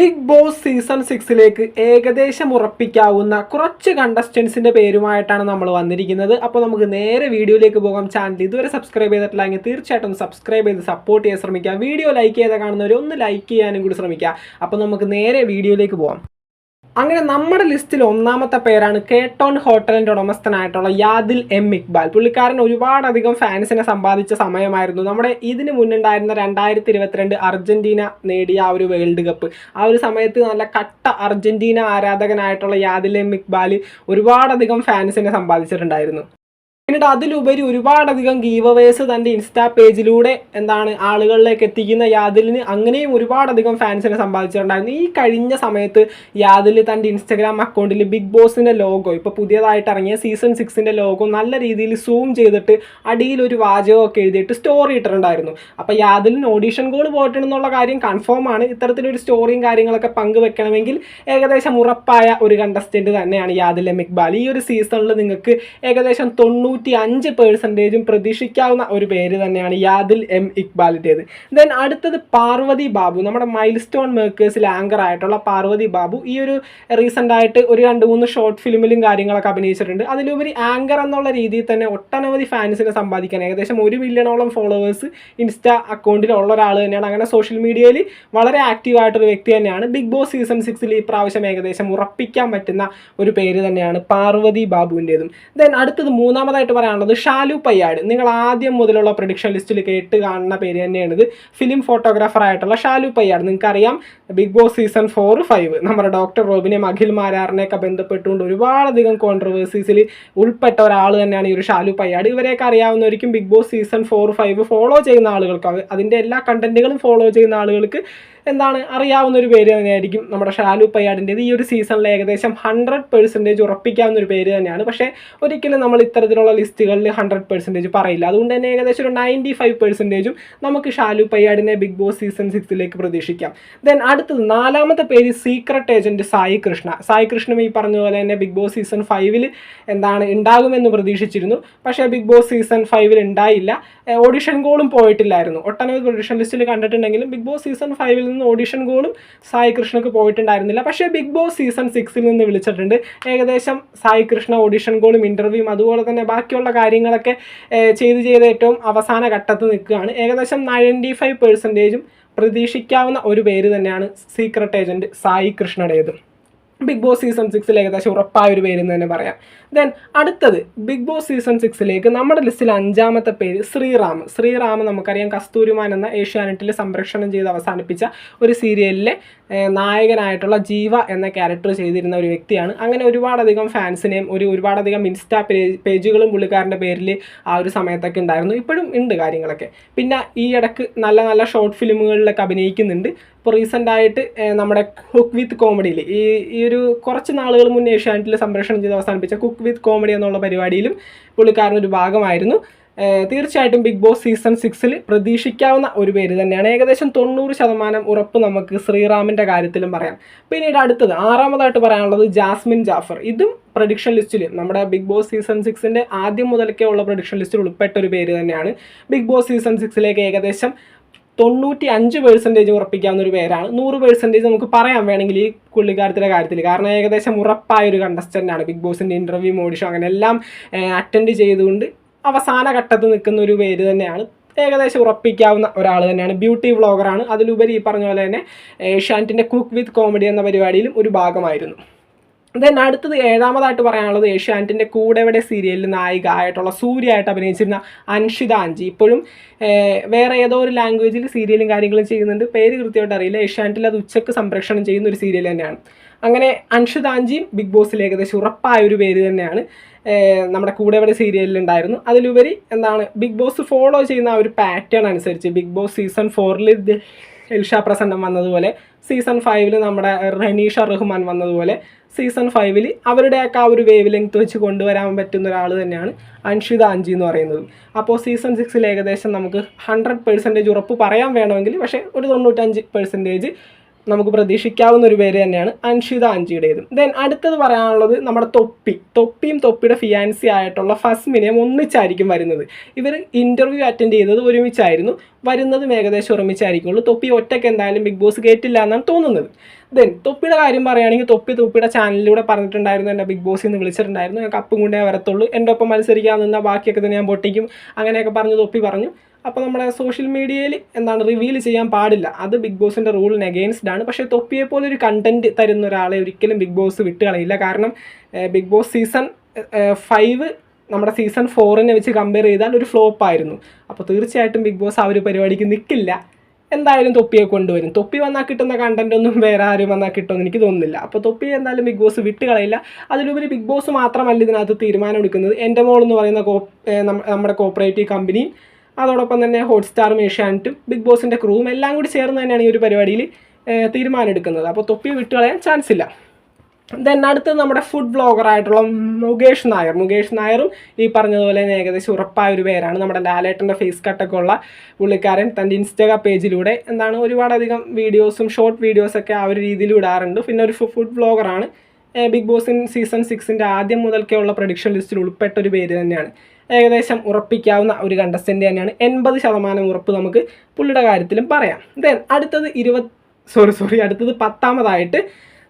Big boss season സിക്സിലേക്ക് ഏകദേശം ഉറപ്പിക്കാവുന്ന കുറച്ച് കണ്ടസ്റ്റൻസിന്റെ പേരുമായിട്ടാണ് നമ്മൾ വന്നിരിക്കുന്നത്. അപ്പോൾ നമുക്ക് നേരെ വീഡിയോയിലേക്ക് പോകാം. ചാനൽ ഇതുവരെ സബ്സ്ക്രൈബ് ചെയ്തിട്ടില്ലെങ്കിൽ തീർച്ചയായിട്ടും സബ്സ്ക്രൈബ് ചെയ്ത് സപ്പോർട്ട് ചെയ്യാൻ ശ്രമിക്കുക. വീഡിയോ ലൈക്ക് ചെയ്ത് കാണുന്നവർ ഒന്ന് ലൈക്ക് ചെയ്യാനും കൂടി ശ്രമിക്കുക. അപ്പോൾ നമുക്ക് നേരെ വീഡിയോയിലേക്ക് പോകാം അങ്ങനെ നമ്മുടെ ലിസ്റ്റിൽ ഒന്നാമത്തെ പേരാണ് കേട്ടോൺ ഹോട്ടലിന്റെ ഉടമസ്ഥനായിട്ടുള്ള യാദിൽ എം ഇക്ബാൽ. പുള്ളിക്കാരൻ ഒരുപാടധികം ഫാൻസിനെ സമ്പാദിച്ച സമയമായിരുന്നു. നമ്മുടെ ഇതിന് മുന്നുണ്ടായിരുന്ന രണ്ടായിരത്തി ഇരുപത്തിരണ്ട് അർജന്റീന നേടിയ ആ ഒരു വേൾഡ് കപ്പ്. ആ ഒരു സമയത്ത് നല്ല കട്ട അർജന്റീന ആരാധകനായിട്ടുള്ള യാദിൽ എം ഇക്ബാൽ ഒരുപാടധികം ഫാൻസിനെ സമ്പാദിച്ചിട്ടുണ്ടായിരുന്നു. പിന്നീട് അതിലുപരി ഒരുപാടധികം ഗീവവേസ് തന്റെ ഇൻസ്റ്റാ പേജിലൂടെ എന്താണ് ആളുകളിലേക്ക് എത്തിക്കുന്ന യാദിലിന് അങ്ങനെയും ഒരുപാടധികം ഫാൻസിനെ സമ്പാദിച്ചിട്ടുണ്ടായിരുന്നു. ഈ കഴിഞ്ഞ സമയത്ത് യാതിൽ തന്റെ ഇൻസ്റ്റഗ്രാം അക്കൗണ്ടിൽ ബിഗ് ബോസിന്റെ ലോഗോ ഇപ്പോൾ പുതിയതായിട്ട് ഇറങ്ങിയ സീസൺ സിക്സിന്റെ ലോഗോ നല്ല രീതിയിൽ സൂം ചെയ്തിട്ട് അടിയിൽ ഒരു വാചകമൊക്കെ എഴുതിയിട്ട് സ്റ്റോറി ഇട്ടിട്ടുണ്ടായിരുന്നു. അപ്പോൾ യാദിലിന് ഓഡീഷൻ കോൾ പോയിട്ടുണ്ടെന്നുള്ള കാര്യം കൺഫേം ആണ്. ഇത്തരത്തിലൊരു സ്റ്റോറിയും കാര്യങ്ങളൊക്കെ പങ്കുവെക്കണമെങ്കിൽ ഏകദേശം ഉറപ്പായ ഒരു കണ്ടസ്റ്റന്റ് തന്നെയാണ് യാദിൽ എം ഇക്ബാൽ. ഈ ഒരു സീസണിൽ നിങ്ങൾക്ക് ഏകദേശം തൊണ്ണൂറ്റി അഞ്ച് പേഴ്സന്റേജും പ്രതീക്ഷിക്കാവുന്ന ഒരു പേര് തന്നെയാണ് യാദിൽ എം ഇക്ബാലിന്റേത് ദെൻ അടുത്തത് പാർവതി ബാബു. നമ്മുടെ മൈൽ സ്റ്റോൺ മേക്കേഴ്സിൽ ആങ്കർ ആയിട്ടുള്ള പാർവതി ബാബു ഈ ഒരു റീസെന്റ് ആയിട്ട് ഒരു രണ്ട് മൂന്ന് ഷോർട്ട് ഫിലിമിലും കാര്യങ്ങളൊക്കെ അഭിനയിച്ചിട്ടുണ്ട്. അതിലുപരി ആങ്കർ എന്നുള്ള രീതിയിൽ തന്നെ ഒട്ടനവധി ഫാൻസിനെ സമ്പാദിക്കാൻ ഏകദേശം ഒരു മില്യണോളം ഫോളോവേഴ്സ് ഇൻസ്റ്റാ അക്കൗണ്ടിലുള്ള ഒരാൾ തന്നെയാണ്. അങ്ങനെ സോഷ്യൽ മീഡിയയിൽ വളരെ ആക്റ്റീവായിട്ടൊരു വ്യക്തി തന്നെയാണ്. ബിഗ് ബോസ് സീസൺ സിക്സിൽ ഈ പ്രാവശ്യം ഏകദേശം ഉറപ്പിക്കാൻ പറ്റുന്ന ഒരു പേര് തന്നെയാണ് പാർവതി ബാബുവിന്റെതും. ദെൻ അടുത്തത് മൂന്നാമതായിട്ട് പറയാനുള്ളത് ഷാലു പയ്യാട്. നിങ്ങൾ ആദ്യം മുതലുള്ള പ്രൊഡിക്ഷൻ ലിസ്റ്റിൽ കേട്ട് കാണുന്ന പേര് തന്നെയാണ് ഇത് ഫിലിം ഫോട്ടോഗ്രാഫർ ആയിട്ടുള്ള ഷാലു പയ്യാട്. നിങ്ങൾക്കറിയാം Big Boss season four five നമ്മുടെ ഡോക്ടർ റോബിനെയും അഖിൽ മാരാറിനെയൊക്കെ ബന്ധപ്പെട്ടുകൊണ്ട് ഒരുപാടധികം കോൺട്രവേഴ്സീസിൽ ഉൾപ്പെട്ട ഒരാൾ തന്നെയാണ് ഈ ഒരു ഷാലു പയ്യാട്. ഇവരെയൊക്കെ അറിയാവുന്നവർക്കും big boss season four five follow ചെയ്യുന്ന ആളുകൾക്ക് അതിന്റെ എല്ലാ കണ്ടന്റുകളും ഫോളോ ചെയ്യുന്ന ആളുകൾക്ക് എന്താണ് അറിയാവുന്ന ഒരു പേര് തന്നെയായിരിക്കും നമ്മുടെ ഷാലു പയ്യാടിന്റെത്. ഈ ഒരു സീസണിൽ ഏകദേശം ഹൺഡ്രഡ് പെർസെന്റേജ് ഉറപ്പിക്കാവുന്ന ഒരു പേര് തന്നെയാണ്. പക്ഷേ ഒരിക്കലും നമ്മൾ ഇത്തരത്തിലുള്ള ലിസ്റ്റുകളിൽ ഹൺഡ്രഡ് പെർസെന്റേജ് പറയില്ല. അതുകൊണ്ട് തന്നെ ഏകദേശം ഒരു നയന്റി ഫൈവ് പെർസെന്റേജും നമുക്ക് ഷാലു പയ്യാടിനെ ബിഗ് ബോസ് സീസൺ സിക്സിലേക്ക് പ്രതീക്ഷിക്കാം. ദെൻ അടുത്തത് നാലാമത്തെ പേര് സീക്രട്ട് ഏജന്റ് സായി കൃഷ്ണ. സായി കൃഷ്ണ ഈ പറഞ്ഞ പോലെ തന്നെ ബിഗ് ബോസ് സീസൺ ഫൈവിൽ എന്താണ് ഉണ്ടാകുമെന്ന് പ്രതീക്ഷിച്ചിരുന്നു. പക്ഷേ ബിഗ് ബോസ് സീസൺ ഫൈവിൽ ഉണ്ടായില്ല. ഓഡിഷൻ കോളും പോയിട്ടില്ലായിരുന്നു. ഒട്ടനവധി ഓഡിഷൻ ലിസ്റ്റിൽ കണ്ടിട്ടുണ്ടെങ്കിലും ബിഗ് ബോസ് സീസൺ ഫൈവിൽ നിന്ന് ഓഡിഷൻ കോളും സായി കൃഷ്ണക്ക് പോയിട്ടുണ്ടായിരുന്നില്ല. പക്ഷേ ബിഗ് ബോസ് സീസൺ സിക്സിൽ നിന്ന് വിളിച്ചിട്ടുണ്ട്. ഏകദേശം സായി കൃഷ്ണ ഓഡിഷൻ കോളും ഇന്റർവ്യൂവും അതുപോലെ തന്നെ ബാക്കിയുള്ള കാര്യങ്ങളൊക്കെ ചെയ്ത് ചെയ്ത് ഏറ്റവും അവസാന ഘട്ടത്തിൽ നിൽക്കുകയാണ്. ഏകദേശം നയന്റി ഫൈവ് പെർസെന്റേജും പ്രതീക്ഷിക്കാവുന്ന ഒരു പേര് തന്നെയാണ് സീക്രട്ട് ഏജന്റ് സായി കൃഷ്ണയുടേത്. ബിഗ് ബോസ് സീസൺ സിക്സിൽ ഏകദേശം ഉറപ്പായ ഒരു പേരെന്ന് തന്നെ പറയാം. ദെൻ അടുത്തത് ബിഗ് ബോസ് സീസൺ സിക്സിലേക്ക് നമ്മുടെ ലിസ്റ്റിൽ അഞ്ചാമത്തെ പേര് ശ്രീറാം. ശ്രീറാം നമുക്കറിയാം കസ്തൂരിമാൻ എന്ന ഏഷ്യാനെറ്റിൽ സംരക്ഷണം ചെയ്ത് അവസാനിപ്പിച്ച ഒരു സീരിയലിലെ നായകനായിട്ടുള്ള ജീവ എന്ന ക്യാരക്ടർ ചെയ്തിരുന്ന ഒരു വ്യക്തിയാണ്. അങ്ങനെ ഒരുപാടധികം ഫാൻസിനെയും ഒരു ഒരുപാടധികം ഇൻസ്റ്റാ പേജ് പേജുകളും പുള്ളിക്കാരന്റെ പേരിൽ ആ ഒരു സമയത്തൊക്കെ ഉണ്ടായിരുന്നു. ഇപ്പോഴും ഉണ്ട് കാര്യങ്ങളൊക്കെ. പിന്നെ ഈ ഇടയ്ക്ക് നല്ല നല്ല ഷോർട്ട് ഫിലിമുകളിലൊക്കെ അഭിനയിക്കുന്നുണ്ട്. ഇപ്പോൾ റീസെന്റായിട്ട് നമ്മുടെ ഹുക്ക് വിത്ത് കോമഡിയിൽ ഈ ഈ ഒരു കുറച്ച് നാളുകൾ മുന്നേ ഏഷ്യാനെറ്റിൽ സംപ്രേഷണം ചെയ്ത് അവസാനിപ്പിച്ച കുക്ക് വിത്ത് കോമഡി എന്നുള്ള പരിപാടിയിലും പുള്ളിക്കാരൻ ഒരു ഭാഗമായിരുന്നു. തീർച്ചയായിട്ടും ബിഗ് ബോസ് സീസൺ സിക്സിൽ പ്രതീക്ഷിക്കാവുന്ന ഒരു പേര് തന്നെയാണ്. ഏകദേശം തൊണ്ണൂറ് ശതമാനം ഉറപ്പ് നമുക്ക് ശ്രീറാമിന്റെ കാര്യത്തിലും പറയാം. പിന്നീട് അടുത്തത് ആറാമതായിട്ട് പറയാനുള്ളത് ജാസ്മിൻ ജാഫർ. ഇതും പ്രഡിക്ഷൻ ലിസ്റ്റിൽ നമ്മുടെ ബിഗ് ബോസ് സീസൺ സിക്സിന്റെ ആദ്യം മുതലൊക്കെ ഉള്ള പ്രഡിക്ഷൻ ലിസ്റ്റിൽ ഉൾപ്പെട്ട ഒരു പേര് തന്നെയാണ്. ബിഗ് ബോസ് സീസൺ സിക്സിലേക്ക് ഏകദേശം തൊണ്ണൂറ്റി അഞ്ച് പെർസെന്റേജ് ഉറപ്പിക്കാവുന്ന ഒരു പേരാണ്. നൂറ് പെർസെന്റേജ് നമുക്ക് പറയാൻ വേണമെങ്കിൽ ഈ പുള്ളിക്കാരത്തിന്റെ കാര്യത്തിൽ കാരണം ഏകദേശം ഉറപ്പായ ഒരു കണ്ടസ്റ്റന്റാണ് ബിഗ് ബോസിന്റെ ഇന്റർവ്യൂ മോഡിഷോ അങ്ങനെ എല്ലാം അറ്റൻഡ് ചെയ്തുകൊണ്ട് അവസാന ഘട്ടത്ത് നിൽക്കുന്ന ഒരു പേര് തന്നെയാണ്. ഏകദേശം ഉറപ്പിക്കാവുന്ന ഒരാൾ തന്നെയാണ്. ബ്യൂട്ടി വ്ളോഗറാണ് അതിലുപരി ഈ പറഞ്ഞ പോലെ തന്നെ ഏഷ്യാനെറ്റിന്റെ കുക്ക് വിത്ത് കോമഡി എന്ന പരിപാടിയിലും ഒരു ഭാഗമായിരുന്നു. ദെൻ അടുത്തത് ഏഴാമതായിട്ട് പറയാനുള്ളത് ഏഷ്യാനെറ്റിന്റെ കൂടെവിടെ സീരിയലിൽ നായിക ആയിട്ടുള്ള സൂര്യയായിട്ട് അഭിനയിച്ചിരുന്ന അൻഷിത അഞ്ചി. ഇപ്പോഴും വേറെ ഏതോ ഒരു ലാംഗ്വേജിൽ സീരിയലും കാര്യങ്ങളും ചെയ്യുന്നുണ്ട്. പേര് കൃത്യമായിട്ട് അറിയില്ല. ഏഷ്യാനെറ്റിൽ അത് ഉച്ചയ്ക്ക് സംപ്രേഷണം ചെയ്യുന്ന ഒരു സീരിയൽ തന്നെയാണ്. അങ്ങനെ അൻഷിത അഞ്ചിയും ബിഗ് ബോസിൽ ഏകദേശം ഉറപ്പായ ഒരു പേര് തന്നെയാണ് നമ്മുടെ കൂടെവിടെ സീരിയലിൽ ഉണ്ടായിരുന്നു. അതിലുപരി എന്താണ് ബിഗ് ബോസ് ഫോളോ ചെയ്യുന്ന ആ ഒരു പാറ്റേൺ അനുസരിച്ച് ബിഗ് ബോസ് സീസൺ ഫോറിൽ എൽഷ പ്രസന്നം വന്നതുപോലെ സീസൺ ഫൈവിൽ നമ്മുടെ റനീഷ റഹ്മാൻ വന്നതുപോലെ സീസൺ ഫൈവിൽ അവരുടെയൊക്കെ ആ ഒരു വേവ് ലെങ്ത് വെച്ച് കൊണ്ടുവരാൻ പറ്റുന്ന ഒരാൾ തന്നെയാണ് അൻഷിത അഞ്ചി എന്ന് പറയുന്നത്. അപ്പോൾ സീസൺ സിക്സിൽ ഏകദേശം നമുക്ക് ഹൺഡ്രഡ് പെർസെന്റേജ് ഉറപ്പ് പറയാൻ വേണമെങ്കിൽ പക്ഷേ ഒരു തൊണ്ണൂറ്റഞ്ച് പെർസെന്റേജ് നമുക്ക് പ്രതീക്ഷിക്കാവുന്ന ഒരു പേര് തന്നെയാണ് അൻഷിത അഞ്ചിയുടേതും ദെൻ അടുത്തത് പറയാനുള്ളത് നമ്മുടെ തൊപ്പി. തൊപ്പിയും തൊപ്പിയുടെ ഫിയാൻസി ആയിട്ടുള്ള ഫസ്മിനെയും ഒന്നിച്ചായിരിക്കും വരുന്നത്. ഇവർ ഇന്റർവ്യൂ അറ്റൻഡ് ചെയ്തത് ഒരുമിച്ചായിരുന്നു. വരുന്നതും ഏകദേശം ഒരുമിച്ചായിരിക്കുള്ളൂ. തൊപ്പി ഒറ്റയ്ക്ക് എന്തായാലും ബിഗ് ബോസ് കേട്ടില്ല എന്നാണ് തോന്നുന്നത്. ദെൻ തൊപ്പിയുടെ കാര്യം പറയുകയാണെങ്കിൽ തൊപ്പി തൊപ്പിയുടെ ചാനലിലൂടെ പറഞ്ഞിട്ടുണ്ടായിരുന്നു എന്നെ ബിഗ് ബോസിൽ നിന്ന് വിളിച്ചിട്ടുണ്ടായിരുന്നു. കപ്പും കൊണ്ടേ വരത്തുള്ളൂ. എന്റെ ഒപ്പം മത്സരിക്കാൻ നിന്നാൽ ബാക്കിയൊക്കെ തന്നെ ഞാൻ പൊട്ടിക്കും. അങ്ങനെയൊക്കെ പറഞ്ഞ് തൊപ്പി പറഞ്ഞു. അപ്പോൾ നമ്മുടെ സോഷ്യൽ മീഡിയയിൽ എന്താണ് റിവീൽ ചെയ്യാൻ പാടില്ല. അത് ബിഗ് ബോസിന്റെ റൂളിന് അഗെയിൻസ്റ്റ് ആണ്. പക്ഷേ തൊപ്പിയെ പോലെ ഒരു കണ്ടന്റ് തരുന്ന ഒരാളെ ഒരിക്കലും ബിഗ് ബോസ് വിട്ട് കളയില്ല. കാരണം ബിഗ് ബോസ് സീസൺ ഫൈവ് നമ്മുടെ സീസൺ ഫോറിനെ വെച്ച് കമ്പയർ ചെയ്താൽ ഒരു ഫ്ലോപ്പ് ആയിരുന്നു. അപ്പോൾ തീർച്ചയായിട്ടും ബിഗ് ബോസ് ആ ഒരു പരിപാടിക്ക് നിൽക്കില്ല എന്തായാലും തൊപ്പിയെ കൊണ്ടുവരും. തൊപ്പി വന്നാൽ കിട്ടുന്ന കണ്ടന്റ് ഒന്നും വേറെ ആരും വന്നാൽ കിട്ടുമെന്ന് എനിക്ക് തോന്നുന്നില്ല. അപ്പോൾ തൊപ്പി എന്തായാലും ബിഗ് ബോസ് വിട്ട് കളയില്ല. അതിലുപരി ബിഗ് ബോസ് മാത്രമല്ല ഇതിനകത്ത് തീരുമാനം എടുക്കുന്നത് എന്റെ മോൾ എന്ന് പറയുന്ന നമ്മുടെ കോപ്പറേറ്റീവ് കമ്പനിയും അതോടൊപ്പം തന്നെ ഹോട്ട്സ്റ്റാറും ഏഷ്യാനെറ്റും ബിഗ് ബോസിന്റെ ക്രൂവും എല്ലാം കൂടി ചേർന്ന് തന്നെയാണ് ഈ ഒരു പരിപാടിയിൽ തീരുമാനമെടുക്കുന്നത്. അപ്പോൾ തൊപ്പി വിട്ടുകളയാൻ ചാൻസ് ഇല്ല. ദെൻ അടുത്തത് നമ്മുടെ ഫുഡ് വ്ളോഗറായിട്ടുള്ള മുകേഷ് നായർ. മുകേഷ് നായറും ഈ പറഞ്ഞതുപോലെ തന്നെ ഏകദേശം ഉറപ്പായ ഒരു പേരാണ്. നമ്മുടെ ലാലേട്ടന്റെ ഫേസ് കട്ടൊക്കെ ഉള്ള പുള്ളിക്കാരൻ തന്റെ ഇൻസ്റ്റാഗ്രാം പേജിലൂടെ എന്താണ് ഒരുപാടധികം വീഡിയോസും ഷോർട്ട് വീഡിയോസൊക്കെ ആ ഒരു രീതിയിൽ ഇടാറുണ്ട്. പിന്നെ ഒരു ഫുഡ് വ്ളോഗറാണ് ബിഗ് ബോസിൻ സീസൺ സിക്സിന്റെ ആദ്യം മുതൽക്കേ ഉള്ള പ്രൊഡിക്ഷൻ ലിസ്റ്റിൽ ഉൾപ്പെട്ട ഒരു പേര് തന്നെയാണ്. ഏകദേശം ഉറപ്പിക്കാവുന്ന ഒരു കണ്ടസ്റ്റന്റ് തന്നെയാണ്. എൺപത് ശതമാനം ഉറപ്പ് നമുക്ക് പുള്ളിയുടെ കാര്യത്തിലും പറയാം. ദെൻ അടുത്തത് ഇരുപത് സോറി സോറി അടുത്തത് പത്താമതായിട്ട്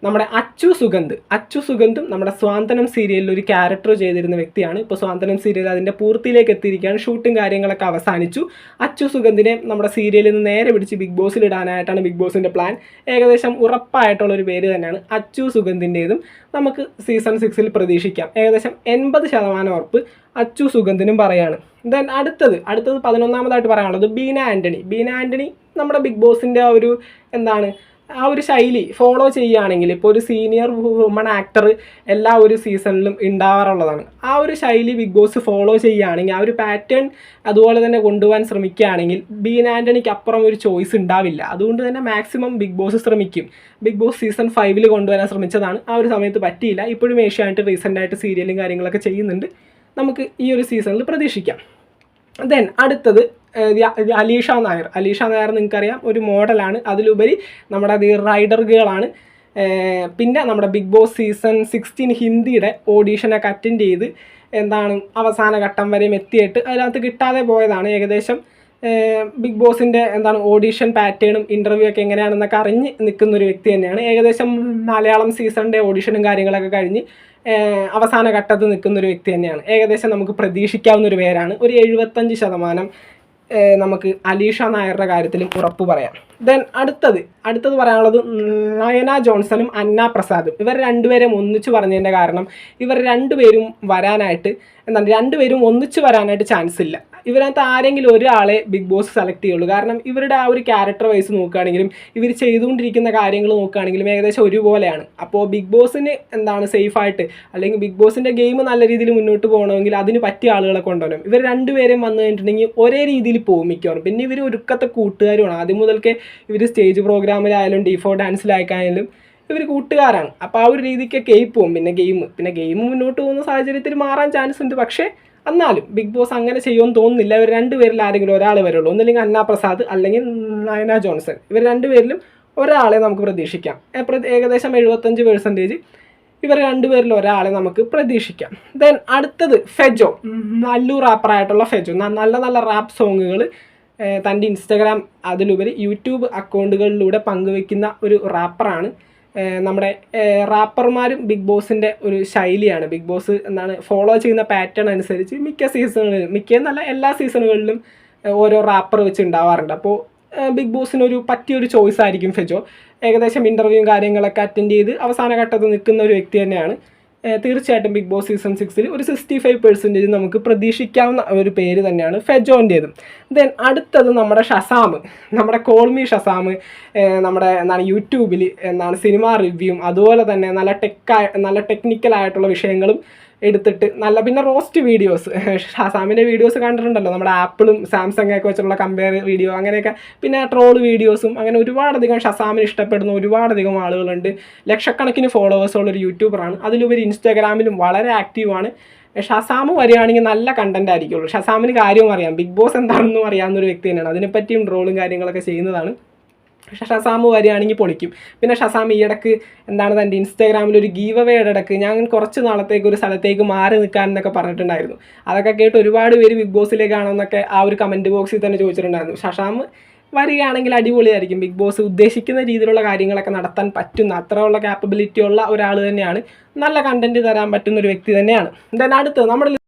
നമ്മുടെ അച്ചു സുഗന്ധ്. അച്ചു സുഗന്ധും നമ്മുടെ സ്വാന്തനം സീരിയലിൽ ഒരു ക്യാരക്ടർ ചെയ്തിരുന്ന വ്യക്തിയാണ്. ഇപ്പോൾ സ്വാന്തനം സീരിയൽ അതിന്റെ പൂർത്തിയിലേക്ക് എത്തിയിരിക്കുകയാണ്. ഷൂട്ടും കാര്യങ്ങളൊക്കെ അവസാനിച്ചു. അച്ചു സുഗന്ധിനെ നമ്മുടെ സീരിയലിൽ നിന്ന് നേരെ പിടിച്ച് ബിഗ് ബോസിൽ ഇടാനായിട്ടാണ് ബിഗ് ബോസിന്റെ പ്ലാൻ ഏകദേശം ഉറപ്പായിട്ടുള്ള ഒരു പേര് തന്നെയാണ് അച്ചു സുഗന്ധിന്റേതും നമുക്ക് സീസൺ സിക്സിൽ പ്രതീക്ഷിക്കാം. ഏകദേശം എൺപത് ശതമാനം ഉറപ്പ് അച്ചു സുഗന്ധിനും പറയാണ്. ദെൻ അടുത്തത് അടുത്തത് പതിനൊന്നാമതായിട്ട് പറയാനുള്ളത് ബീന ആന്റണി ബീന ആന്റണി നമ്മുടെ ബിഗ് ബോസിന്റെ ഒരു എന്താണ് ആ ഒരു ശൈലി ഫോളോ ചെയ്യുകയാണെങ്കിൽ ഇപ്പോൾ ഒരു സീനിയർ വുമൺ ആക്ടർ എല്ലാ ഒരു സീസണിലും ഉണ്ടാവാറുള്ളതാണ് ആ ഒരു ശൈലി ബിഗ് ബോസ് ഫോളോ ചെയ്യുകയാണെങ്കിൽ ആ ഒരു പാറ്റേൺ അതുപോലെ തന്നെ കൊണ്ടുപോകാൻ ശ്രമിക്കുകയാണെങ്കിൽ ബീൻ ആന്റണിക്ക് അപ്പുറം ഒരു ചോയ്സ് ഉണ്ടാവില്ല അതുകൊണ്ട് തന്നെ മാക്സിമം ബിഗ് ബോസ് ശ്രമിക്കും. ബിഗ് ബോസ് സീസൺ ഫൈവിൽ കൊണ്ടുവരാൻ ശ്രമിച്ചതാണ്. ആ ഒരു സമയത്ത് പറ്റിയില്ല. ഇപ്പോഴും ഏഷ്യാനെറ്റ് റീസെന്റായിട്ട് സീരിയലും കാര്യങ്ങളൊക്കെ ചെയ്യുന്നുണ്ട്. നമുക്ക് ഈ ഒരു സീസണിൽ പ്രതീക്ഷിക്കാം. ദെൻ അടുത്തത് അലീഷ നായർ. അലീഷ നായർ നിങ്ങൾക്കറിയാം ഒരു മോഡലാണ്. അതിലുപരി നമ്മുടെ ദി റൈഡർ ഗേളാണ്. പിന്നെ നമ്മുടെ ബിഗ് ബോസ് സീസൺ സിക്സ്റ്റീൻ ഹിന്ദിയുടെ ഓഡീഷനൊക്കെ അറ്റൻഡ് ചെയ്ത് എന്താണ് അവസാന ഘട്ടം വരെയും എത്തിയിട്ട് അതിനകത്ത് കിട്ടാതെ പോയതാണ്. ഏകദേശം ബിഗ് ബോസിന്റെ എന്താണ് ഓഡീഷൻ പാറ്റേണും ഇന്റർവ്യൂ ഒക്കെ എങ്ങനെയാണെന്നൊക്കെ അറിഞ്ഞ് നിൽക്കുന്ന ഒരു വ്യക്തി തന്നെയാണ്. ഏകദേശം മലയാളം സീസണിന്റെ ഓഡീഷനും കാര്യങ്ങളൊക്കെ കഴിഞ്ഞ് അവസാന ഘട്ടത്തിൽ നിൽക്കുന്ന ഒരു വ്യക്തി തന്നെയാണ്. ഏകദേശം നമുക്ക് പ്രതീക്ഷിക്കാവുന്ന ഒരു പേരാണ്. ഒരു എഴുപത്തഞ്ച് ശതമാനം നമുക്ക് അലീഷ നായരുടെ കാര്യത്തിലും ഉറപ്പ് പറയാം. ദെൻ അടുത്തത് അടുത്തത് പറയാനുള്ളത് നയന ജോൺസണും അന്ന പ്രസാദും. ഇവർ രണ്ടുപേരും ഒന്നിച്ച് പറഞ്ഞതിന്റെ കാരണം ഇവർ രണ്ടുപേരും വരാനായിട്ട് എന്താണ് രണ്ടുപേരും ഒന്നിച്ച് വരാനായിട്ട് ചാൻസ് ഇല്ല. ഇവരകത്ത് ആരെങ്കിലും ഒരാളെ ബിഗ് ബോസ് സെലക്ട് ചെയ്യുള്ളൂ. കാരണം ഇവരുടെ ആ ഒരു ക്യാരക്ടർ വൈസ് നോക്കുകയാണെങ്കിലും ഇവർ ചെയ്തുകൊണ്ടിരിക്കുന്ന കാര്യങ്ങൾ നോക്കുകയാണെങ്കിലും ഏകദേശം ഒരുപോലെയാണ്. അപ്പോൾ ബിഗ് ബോസിന് എന്താണ് സേഫായിട്ട് അല്ലെങ്കിൽ ബിഗ് ബോസിന്റെ ഗെയിം നല്ല രീതിയിൽ മുന്നോട്ട് പോകണമെങ്കിൽ അതിന് പറ്റിയ ആളുകളെ കൊണ്ടുവരണം. ഇവർ രണ്ടുപേരെയും വന്നു കഴിഞ്ഞിട്ടുണ്ടെങ്കിൽ ഒരേ രീതിയിൽ പോകും മിക്കവാറും. പിന്നെ ഇവർ ഒരുക്കത്തെ കൂട്ടുകാരുമാണ്. ആദ്യം മുതൽക്കേ ഇവർ സ്റ്റേജ് പ്രോഗ്രാമിലായാലും ഡിഫോ ഡാൻസിലായാലും ഇവർ കൂട്ടുകാരാണ്. അപ്പോൾ ആ ഒരു രീതിക്കൊക്കെ പോകും പിന്നെ ഗെയിം പിന്നെ ഗെയിം മുന്നോട്ട് പോകുന്ന സാഹചര്യത്തിൽ മാറാൻ ചാൻസ് ഉണ്ട്. പക്ഷേ എന്നാലും ബിഗ് ബോസ് അങ്ങനെ ചെയ്യുമെന്ന് തോന്നുന്നില്ല. ഇവർ രണ്ടുപേരിൽ ആരെങ്കിലും ഒരാൾ വരുള്ളൂ. ഒന്നില്ലെങ്കിൽ അന്ന പ്രസാദ് അല്ലെങ്കിൽ നയന ജോൺസൺ. ഇവർ രണ്ടുപേരിലും ഒരാളെ നമുക്ക് പ്രതീക്ഷിക്കാം. ഏകദേശം എഴുപത്തഞ്ച് പെർസെന്റേജ് ഇവർ രണ്ടുപേരിൽ ഒരാളെ നമുക്ക് പ്രതീക്ഷിക്കാം. ദെൻ അടുത്തത് ഫെജോ. നല്ലു റാപ്പറായിട്ടുള്ള ഫെജോ. നല്ല നല്ല റാപ്പ് സോങ്ങുകൾ തന്റെ ഇൻസ്റ്റഗ്രാം അതിലുപരി യൂട്യൂബ് അക്കൗണ്ടുകളിലൂടെ പങ്കുവെക്കുന്ന ഒരു റാപ്പറാണ് നമ്മുടെ റാപ്പർമാരും ബിഗ് ബോസിന്റെ ഒരു ശൈലിയാണ്. ബിഗ് ബോസ് എന്താണ് ഫോളോ ചെയ്യുന്ന പാറ്റേൺ അനുസരിച്ച് മിക്ക സീസണുകളിലും മിക്ക എന്നല്ല എല്ലാ സീസണുകളിലും ഓരോ റാപ്പർ വെച്ച് ഉണ്ടാവാറുണ്ട്. അപ്പോൾ ബിഗ് ബോസിനൊരു പറ്റിയൊരു ചോയ്സ് ആയിരിക്കും ഫെജോ. ഏകദേശം ഇന്റർവ്യൂവും കാര്യങ്ങളൊക്കെ അറ്റൻഡ് ചെയ്ത് അവസാന ഘട്ടത്തിൽ നിൽക്കുന്ന ഒരു വ്യക്തി തന്നെയാണ്. തീർച്ചയായിട്ടും ബിഗ് ബോസ് സീസൺ സിക്സിൽ ഒരു സിക്സ്റ്റി ഫൈവ് പെർസെന്റേജ് നമുക്ക് പ്രതീക്ഷിക്കാവുന്ന ഒരു പേര് തന്നെയാണ് ഫെജോന്റേത്. ദെൻ അടുത്തത് നമ്മുടെ ഷസാം നമ്മുടെ കോൾമി ഷസാം നമ്മുടെ എന്താണ് യൂട്യൂബിൽ എന്താണ് സിനിമ റിവ്യൂവും അതുപോലെ തന്നെ നല്ല ടെക്കായ നല്ല ടെക്നിക്കലായിട്ടുള്ള വിഷയങ്ങളും എടുത്തിട്ട് നല്ല പിന്നെ റോസ്റ്റ് വീഡിയോസ് ഷാസാമിന്റെ വീഡിയോസ് കണ്ടിട്ടുണ്ടല്ലോ. നമ്മുടെ ആപ്പിളും സാംസങ് ഒക്കെ വെച്ചുള്ള കമ്പയർ വീഡിയോ അങ്ങനെയൊക്കെ. പിന്നെ ട്രോൾ വീഡിയോസും അങ്ങനെ ഒരുപാടധികം ഷസാമിന് ഇഷ്ടപ്പെടുന്ന ഒരുപാടധികം ആളുകളുണ്ട്. ലക്ഷക്കണക്കിന് ഫോളോവേഴ്സ് ഉള്ള ഒരു യൂട്യൂബറാണ് അതിലുപരി ഇൻസ്റ്റാഗ്രാമിലും വളരെ ആക്റ്റീവാണ് ഷസാമ് വരികയാണെങ്കിൽ നല്ല കണ്ടന്റ് ആയിരിക്കുള്ളൂ. ഷസാമിന് കാര്യവും അറിയാം. ബിഗ് ബോസ് എന്താണെന്നും അറിയാവുന്ന ഒരു വ്യക്തി തന്നെയാണ്. അതിനെപ്പറ്റിയും ട്രോളും കാര്യങ്ങളൊക്കെ ചെയ്യുന്നതാണ്. ഷസാമ് വരികയാണെങ്കിൽ പൊളിക്കും. പിന്നെ ഷസാം ഈ ഇടയ്ക്ക് എന്താണ് തന്റെ ഇൻസ്റ്റാഗ്രാമിൽ ഒരു ഗീവ് അവയുടെ ഇടയ്ക്ക് ഞാൻ കുറച്ച് നാളത്തേക്ക് ഒരു സ്ഥലത്തേക്ക് മാറി നിൽക്കാൻ എന്നൊക്കെ പറഞ്ഞിട്ടുണ്ടായിരുന്നു. അതൊക്കെ കേട്ട് ഒരുപാട് പേര് ബിഗ് ബോസിലേക്കാണെന്നൊക്കെ ആ ഒരു കമന്റ് ബോക്സിൽ തന്നെ ചോദിച്ചിട്ടുണ്ടായിരുന്നു. ഷഷാം വരികയാണെങ്കിൽ അടിപൊളിയായിരിക്കും. ബിഗ് ബോസ് ഉദ്ദേശിക്കുന്ന രീതിയിലുള്ള കാര്യങ്ങളൊക്കെ നടത്താൻ പറ്റുന്ന അത്രയുള്ള ക്യാപ്പബിലിറ്റി ഉള്ള ഒരാൾ തന്നെയാണ്. നല്ല കണ്ടന്റ് തരാൻ പറ്റുന്ന ഒരു വ്യക്തി തന്നെയാണ്. ദെൻ അടുത്ത് നമ്മുടെ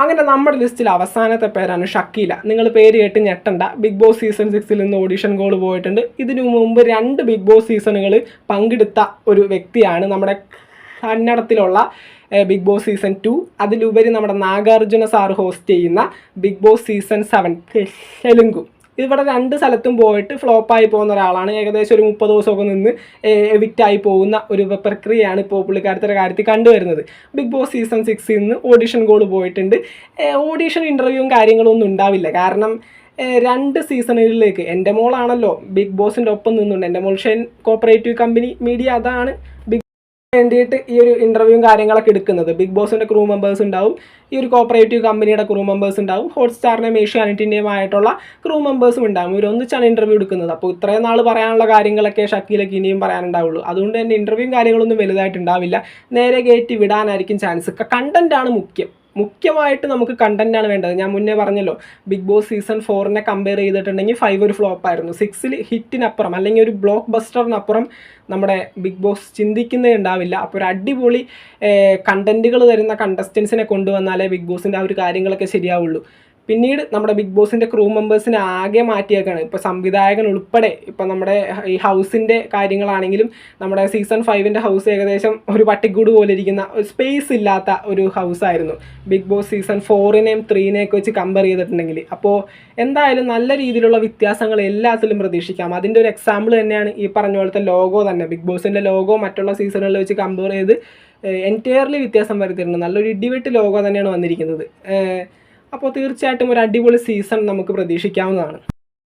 അങ്ങനെ നമ്മുടെ ലിസ്റ്റിൽ അവസാനത്തെ പേരാണ് ഷക്കീല. നിങ്ങൾ പേര് കേട്ട് ഞെട്ടണ്ട. ബിഗ് ബോസ് സീസൺ സിക്സിൽ നിന്ന് ഓഡിഷൻ ഗോൾ പോയിട്ടുണ്ട്. ഇതിനു മുമ്പ് രണ്ട് ബിഗ് ബോസ് സീസണുകൾ പങ്കെടുത്ത ഒരു വ്യക്തിയാണ് നമ്മുടെ കന്നഡത്തിലുള്ള ബിഗ് ബോസ് സീസൺ ടു അതിലുപരി നമ്മുടെ നാഗാർജുന സാർ ഹോസ്റ്റ് ചെയ്യുന്ന big boss season seven Telugu. ഇവിടെ രണ്ട് സ്ഥലത്തും പോയിട്ട് ഫ്ലോപ്പായി പോകുന്ന ഒരാളാണ്. ഏകദേശം ഒരു മുപ്പത് ദിവസമൊക്കെ നിന്ന് എവിക്റ്റ് ആയി പോകുന്ന ഒരു പ്രക്രിയയാണ് ഇപ്പോൾ പുള്ളിക്കാരത്തിന്റെ കാര്യത്തിൽ കണ്ടുവരുന്നത്. ബിഗ് ബോസ് സീസൺ സിക്സിൽ നിന്ന് ഓഡിഷൻ കോൾ പോയിട്ടുണ്ട്. ഓഡിഷൻ ഇന്റർവ്യൂവും കാര്യങ്ങളും ഒന്നും ഉണ്ടാവില്ല. കാരണം രണ്ട് സീസണുകളിലേക്ക് എന്റെ മോളാണല്ലോ ബിഗ് ബോസിന്റെ ഒപ്പം നിന്നുണ്ട്. എന്റെ മോൾ ഷെൻ കോപ്പറേറ്റീവ് കമ്പനി മീഡിയ അതാണ് ബിഗ് വേണ്ടിയിട്ട് ഈ ഒരു ഇന്റർവ്യൂവും കാര്യങ്ങളൊക്കെ എടുക്കുന്നത്. ബിഗ് ബോസിന്റെ ക്രൂ മെമ്പേഴ്സ് ഉണ്ടാവും. ഈ ഒരു കോപ്പറേറ്റീവ് കമ്പനിയുടെ ക്രൂ മെമ്പേഴ്സ് ഉണ്ടാവും. ഹോട്ട്സ്റ്റാറിന്റെയും ഏഷ്യാനെറ്റിന്റെയും ആയിട്ടുള്ള ക്രൂ മെമ്പേഴ്സും ഉണ്ടാവും. ഇവരൊന്നിച്ചാണ് ഇന്റർവ്യൂ എടുക്കുന്നത്. അപ്പോൾ ഇത്രയും നാൾ പറയാനുള്ള കാര്യങ്ങളൊക്കെ ഷക്കീലൊക്കെ ഇനിയും പറയാനുണ്ടാവുള്ളൂ. അതുകൊണ്ട് തന്നെ ഇന്റർവ്യൂവും കാര്യങ്ങളൊന്നും വലുതായിട്ടുണ്ടാവില്ല നേരെ കയറ്റി വിടാനായിരിക്കും ചാൻസ് കണ്ടന്റ് ആണ് മുഖ്യം. മുഖ്യമായിട്ട് നമുക്ക് കണ്ടന്റ് ആണ് വേണ്ടത്. ഞാൻ മുന്നേ പറഞ്ഞല്ലോ ബിഗ് ബോസ് സീസൺ ഫോറിനെ കമ്പയർ ചെയ്തിട്ടുണ്ടെങ്കിൽ ഫൈവ് ഒരു ഫ്ലോപ്പ് ആയിരുന്നു. സിക്സിൽ ഹിറ്റിനപ്പുറം അല്ലെങ്കിൽ ഒരു ബ്ലോക്ക് ബസ്റ്ററിനപ്പുറം നമ്മുടെ ബിഗ് ബോസ് ചിന്തിക്കുന്നേ ഉണ്ടാവില്ല അപ്പോൾ ഒരു അടിപൊളി കണ്ടന്റുകൾ തരുന്ന കണ്ടസ്റ്റൻസിനെ കൊണ്ടുവന്നാലേ ബിഗ് ബോസിന്റെ ആ ഒരു കാര്യങ്ങളൊക്കെ ശരിയാവുള്ളൂ. പിന്നീട് നമ്മുടെ ബിഗ് ബോസിന്റെ ക്രൂ മെമ്പേഴ്സിനെ ആകെ മാറ്റിയേക്കാണ്. ഇപ്പോൾ സംവിധായകൻ ഉൾപ്പെടെ ഇപ്പോൾ നമ്മുടെ ഈ ഹൗസിന്റെ കാര്യങ്ങളാണെങ്കിലും നമ്മുടെ സീസൺ ഫൈവിന്റെ ഹൗസ് ഏകദേശം ഒരു പട്ടിക്കൂട് പോലെ ഇരിക്കുന്ന ഒരു സ്പേസ് ഇല്ലാത്ത ഒരു ഹൗസായിരുന്നു ബിഗ് ബോസ് സീസൺ ഫോറിനെയും ത്രീനെയൊക്കെ വെച്ച് കമ്പയർ ചെയ്തിട്ടുണ്ടെങ്കിൽ. അപ്പോൾ എന്തായാലും നല്ല രീതിയിലുള്ള വ്യത്യാസങ്ങൾ എല്ലാത്തിലും പ്രതീക്ഷിക്കാം. അതിന്റെ ഒരു എക്സാമ്പിൾ തന്നെയാണ് ഈ പറഞ്ഞ പോലത്തെ ലോഗോ തന്നെ. ബിഗ് ബോസിന്റെ ലോഗോ മറ്റുള്ള സീസണുകളിൽ വെച്ച് കമ്പയർ ചെയ്ത് എന്റയർലി വ്യത്യാസം വരുത്തിയിട്ടുണ്ട്. നല്ലൊരു ഇടിവെട്ട് ലോഗോ തന്നെയാണ് വന്നിരിക്കുന്നത്. അപ്പോൾ തീർച്ചയായിട്ടും ഒരു അടിപൊളി സീസൺ നമുക്ക് പ്രതീക്ഷിക്കാവുന്നതാണ്.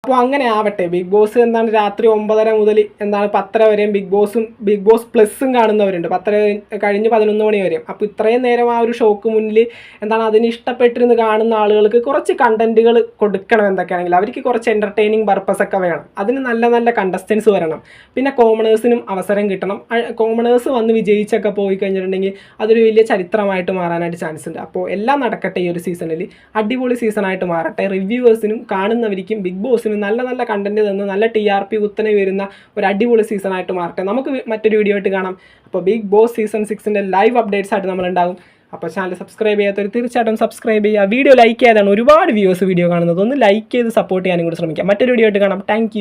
അപ്പോൾ അങ്ങനെ ആവട്ടെ. ബിഗ് ബോസ് എന്താണ് രാത്രി ഒമ്പതര മുതൽ എന്താണ് പത്തര വരെയും ബിഗ് ബോസും ബിഗ് ബോസ് പ്ലസ്സും കാണുന്നവരുണ്ട്. പത്തര കഴിഞ്ഞ് പതിനൊന്ന് മണി വരെയും. അപ്പോൾ ഇത്രയും നേരം ആ ഒരു ഷോക്ക് മുന്നിൽ എന്താണ് അതിന് ഇഷ്ടപ്പെട്ടിരുന്ന് കാണുന്ന ആളുകൾക്ക് കുറച്ച് കണ്ടന്റുകൾ കൊടുക്കണം എന്തൊക്കെയാണെങ്കിൽ അവർക്ക് കുറച്ച് എന്റർടൈനിങ് പർപ്പസ് ഒക്കെ വേണം. അതിന് നല്ല നല്ല കണ്ടസ്റ്റൻസ് വരണം. പിന്നെ കോമണേഴ്സിനും അവസരം കിട്ടണം. കോമണേഴ്സ് വന്ന് വിജയിച്ചൊക്കെ പോയി കഴിഞ്ഞിട്ടുണ്ടെങ്കിൽ അതൊരു വലിയ ചരിത്രമായിട്ട് മാറാനായിട്ട് ചാൻസ് ഉണ്ട്. അപ്പോൾ എല്ലാം നടക്കട്ടെ ഈ ഒരു സീസണിൽ അടിപൊളി സീസണായിട്ട് മാറട്ടെ. റിവ്യൂവേഴ്സിനും കാണുന്നവർക്കും ബിഗ് ബോസിനും നല്ല നല്ല കണ്ടന്റ് തന്ന് നല്ല ടി ആർ പി കുത്തനെ വരുന്ന ഒരു അടിപൊളി സീസണായിട്ട് മാറട്ടെ. നമുക്ക് മറ്റൊരു വീഡിയോ ആയിട്ട് കാണാം. അപ്പോൾ ബിഗ് ബോസ് സീസൺ സിക്സിന്റെ ലൈവ് അപ്ഡേറ്റ്സ് ആയിട്ട് നമ്മളുണ്ടാകും. അപ്പോൾ ചാനൽ സബ്സ്ക്രൈബ് ചെയ്യാത്തവർ തീർച്ചയായിട്ടും സബ്സ്ക്രൈബ് ചെയ്യുക. വീഡിയോ ലൈക്ക് ചെയ്യാതാണ്. ഒരുപാട് വ്യൂസ് വീഡിയോ കാണുന്നത്. ഒന്ന് ലൈക്ക് ചെയ്ത് സപ്പോർട്ട് ചെയ്യാനും കൂടി ശ്രമിക്കാം. മറ്റൊരു വീഡിയോ ആയിട്ട് കാണാം. താങ്ക്